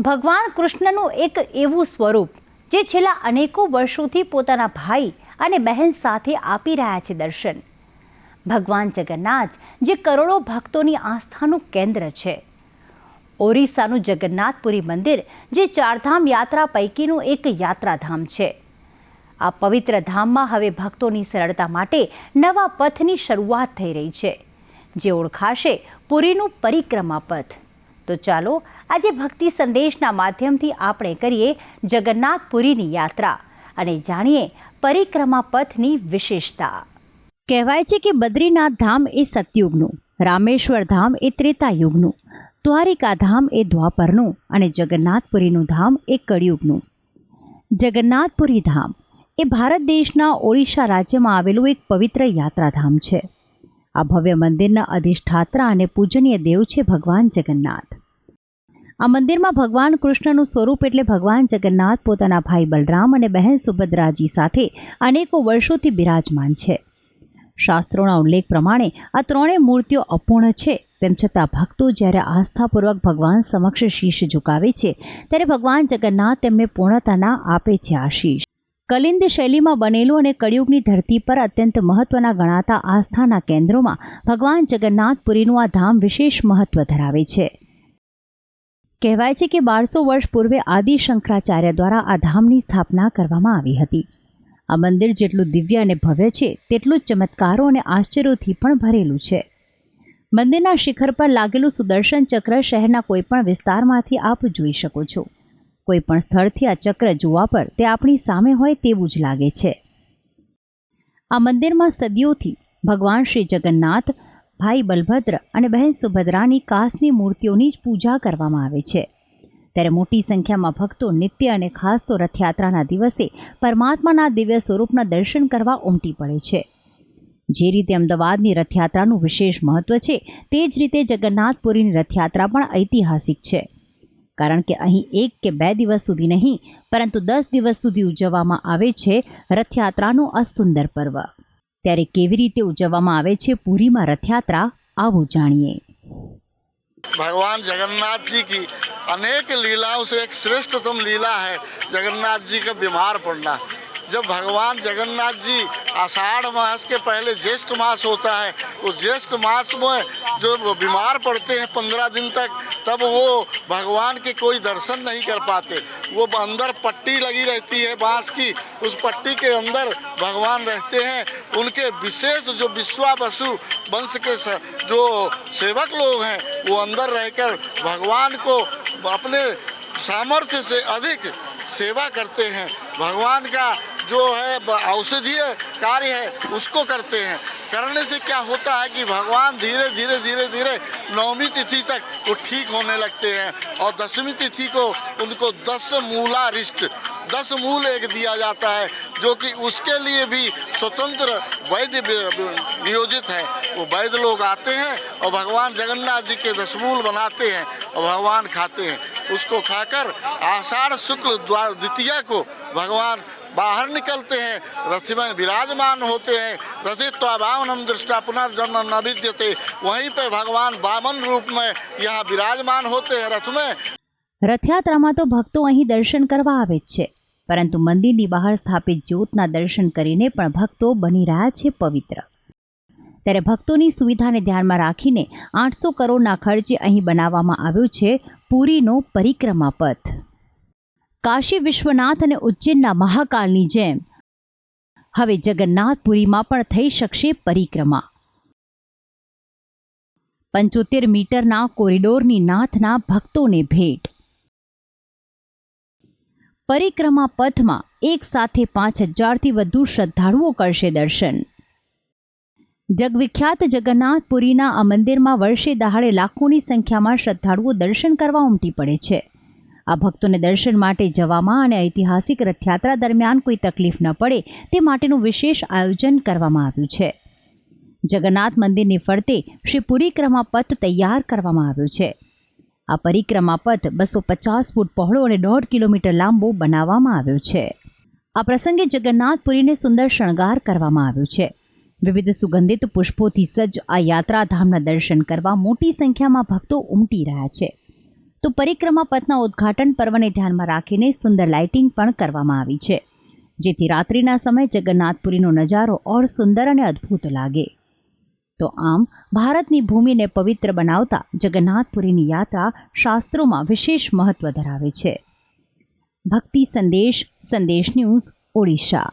ભગવાન કૃષ્ણનું એક એવું સ્વરૂપ, જે છેલ્લા અનેકો વર્ષોથી પોતાના ભાઈ અને બહેન સાથે આપી રહ્યા છે દર્શન. ભગવાન જગન્નાથ, જે કરોડો ભક્તોની આસ્થાનું કેન્દ્ર છે. ઓરિસ્સાનું જગન્નાથપુરી મંદિર, જે ચારધામ યાત્રા પૈકીનું એક યાત્રાધામ છે. આ પવિત્ર ધામમાં હવે ભક્તોની સરળતા માટે નવા પથની શરૂઆત થઈ રહી છે, જે ઓળખાશે પુરીનું પરિક્રમા પથ તો ચાલો આજે ભક્તિ સંદેશના માધ્યમથી આપણે કરીએ જગન્નાથપુરીની યાત્રા અને જાણીએ પરિક્રમા પથની વિશેષતા. કહેવાય છે કે બદ્રીનાથ ધામ એ સતયુગનું, રામેશ્વર ધામ એ ત્રેતાયુગનું, દ્વારિકા ધામ એ દ્વાપરનું અને જગન્નાથપુરીનું ધામ એ કળિયુગનું. જગન્નાથપુરી ધામ એ ભારત દેશના ઓડિશા રાજ્યમાં આવેલું એક પવિત્ર યાત્રાધામ છે. આ ભવ્ય મંદિરના અધિષ્ઠાત્રા અને પૂજનીય દેવ છે ભગવાન જગન્નાથ. આ મંદિરમાં ભગવાન કૃષ્ણનું સ્વરૂપ એટલે ભગવાન જગન્નાથ, પોતાના ભાઈ બલરામ અને બહેન સુભદ્રાજી સાથે અનેકો વર્ષોથી બિરાજમાન છે. શાસ્ત્રોના ઉલ્લેખ પ્રમાણે આ ત્રણેય મૂર્તિઓ અપૂર્ણ છે. તેમ છતાં ભક્તો જ્યારે આસ્થાપૂર્વક ભગવાન સમક્ષ શીશ ઝુકાવે છે, ત્યારે ભગવાન જગન્નાથ તેમને પૂર્ણતાના આપે છે આશીષ. કલિંદ શૈલીમાં બનેલું અને કળિયુગની ધરતી પર અત્યંત મહત્વના ગણાતા આસ્થાના કેન્દ્રોમાં ભગવાન જગન્નાથપુરીનું આ ધામ વિશેષ મહત્વ ધરાવે છે. કહેવાય છે કે બારસો વર્ષ પૂર્વે આદિ શંકરાચાર્ય દ્વારા આ ધામની સ્થાપના કરવામાં આવી હતી. આ મંદિર જેટલું દિવ્ય અને ભવ્ય છે, તેટલું જ ચમત્કારો અને આશ્ચર્યોથી પણ ભરેલું છે. મંદિરના શિખર પર લાગેલું સુદર્શન ચક્ર શહેરના કોઈપણ વિસ્તારમાંથી આપ જોઈ શકો છો. કોઈ પણ સ્થળથી આ ચક્ર જોવા પર તે આપણી સામે હોય તેવું જ લાગે છે. આ મંદિરમાં સદીઓથી ભગવાન શ્રી જગન્નાથ ભાઈ બલભદ્ર અને બહેન સુભદ્રાની કાસની મૂર્તિઓની જ પૂજા કરવામાં આવે છે. ત્યારે મોટી સંખ્યામાં ભક્તો નિત્ય અને ખાસ તો રથયાત્રાના દિવસે પરમાત્માના દિવ્ય સ્વરૂપના દર્શન કરવા ઉમટી પડે છે. જે રીતે અમદાવાદની રથયાત્રાનું વિશેષ મહત્વ છે, તે જ રીતે જગન્નાથપુરીની રથયાત્રા પણ ઐતિહાસિક છે. કારણ કે અહીં એક કે બે દિવસ સુધી નહીં, પરંતુ દસ દિવસ સુધી ઉજવવામાં આવે છે રથયાત્રાનું આ સુંદર પર્વ. ત્યારે કેવી રીતે ઉજવવામાં આવે છે પુરીમાં રથયાત્રા આવું જાણીએ भगवान जगन्नाथ जी की अनेक लीलाओं से एक श्रेष्ठतम लीला है जगन्नाथ जी का बीमार पड़ना जब भगवान जगन्नाथ जी आषाढ़ मास के पहले ज्येष्ठ मास होता है उस ज्येष्ठ मास में जो वो बीमार पड़ते हैं पंद्रह दिन तक तब वो भगवान के कोई दर्शन नहीं कर पाते वो अंदर पट्टी लगी रहती है बांस की उस पट्टी के अंदर भगवान रहते हैं उनके विशेष जो विश्वा बसु वंश के जो सेवक लोग हैं, वो अंदर रहकर भगवान को अपने सामर्थ्य से अधिक सेवा करते हैं। भगवान का जो है औषधीय कार्य है, उसको करते हैं। करने से क्या होता है कि भगवान धीरे धीरे धीरे धीरे नौवीं तिथि तक वो ठीक होने लगते हैं और दसवीं तिथि को उनको दस मूला रिष्ट, दस मूल एक दिया जाता है। जो कि उसके लिए भी स्वतंत्र वैद्य भी- नियोजित है वो वैद्य लोग आते हैं और भगवान जगन्नाथ जी के दसमूल बनाते हैं और भगवान खाते हैं उसको खाकर आषाढ़ शुक्ल द्वा- द्वितीया को भगवान बाहर निकलते हैं रथ में विराजमान होते हैं रथित्वाभावनम दृष्टा पुनर्जन्म न विद्यते वहीं पे भगवान बामन रूप में यहाँ विराजमान होते हैं रथ में રથયાત્રામાં તો ભક્તો અહીં દર્શન કરવા આવે જ છે પરંતુ મંદિરની બહાર સ્થાપિત જ્યોતના દર્શન કરીને પણ ભક્તો બની રહ્યા છે પવિત્ર. ત્યારે ભક્તોની સુવિધાને ધ્યાનમાં રાખીને આઠસો કરોડના ખર્ચે અહીં બનાવવામાં આવ્યો છે પુરીનો પરિક્રમા પથ. કાશી વિશ્વનાથ અને ઉજ્જૈનના મહાકાળની જેમ હવે જગન્નાથપુરીમાં પણ થઈ શકશે પરિક્રમા. પંચોતેર મીટરના કોરિડોરની નાથના ભક્તોને ભેટ. પરિક્રમા પથમાં એક સાથે પાંચ હજારથી વધુ શ્રદ્ધાળુઓ કરશે દર્શન. જગવિખ્યાત જગન્નાથપુરીના આ મંદિરમાં વર્ષે દહાડે લાખોની સંખ્યામાં શ્રદ્ધાળુઓ દર્શન કરવા ઉમટી પડે છે. આ ભક્તોને દર્શન માટે જવામાં અને ઐતિહાસિક રથયાત્રા દરમિયાન કોઈ તકલીફ ન પડે તે માટેનું વિશેષ આયોજન કરવામાં આવ્યું છે. જગન્નાથ મંદિરની ફરતે શ્રી પુરીક્રમા પથ તૈયાર કરવામાં આવ્યું છે. આ પરિક્રમા પથ બસો પચાસ ફૂટ પહોળો અને દોઢ કિલોમીટર લાંબો બનાવવામાં આવ્યો છે. આ પ્રસંગે જગન્નાથપુરીને સુંદર શણગાર કરવામાં આવ્યો છે. વિવિધ સુગંધિત પુષ્પોથી સજ્જ આ યાત્રાધામના દર્શન કરવા મોટી સંખ્યામાં ભક્તો ઉમટી રહ્યા છે. તો પરિક્રમા પથના ઉદ્ઘાટન પર્વને ધ્યાનમાં રાખીને સુંદર લાઇટિંગ પણ કરવામાં આવી છે. જેથી રાત્રિના સમયે જગન્નાથપુરીનો નજારો ઓર સુંદર અને અદ્ભુત લાગે. તો આમ ભારતની ભૂમિને પવિત્ર બનાવતા જગન્નાથપુરીની યાત્રા શાસ્ત્રોમાં વિશેષ મહત્વ ધરાવે છે. ભક્તિ સંદેશ સંદેશ ન્યૂઝ, ઓડિશા.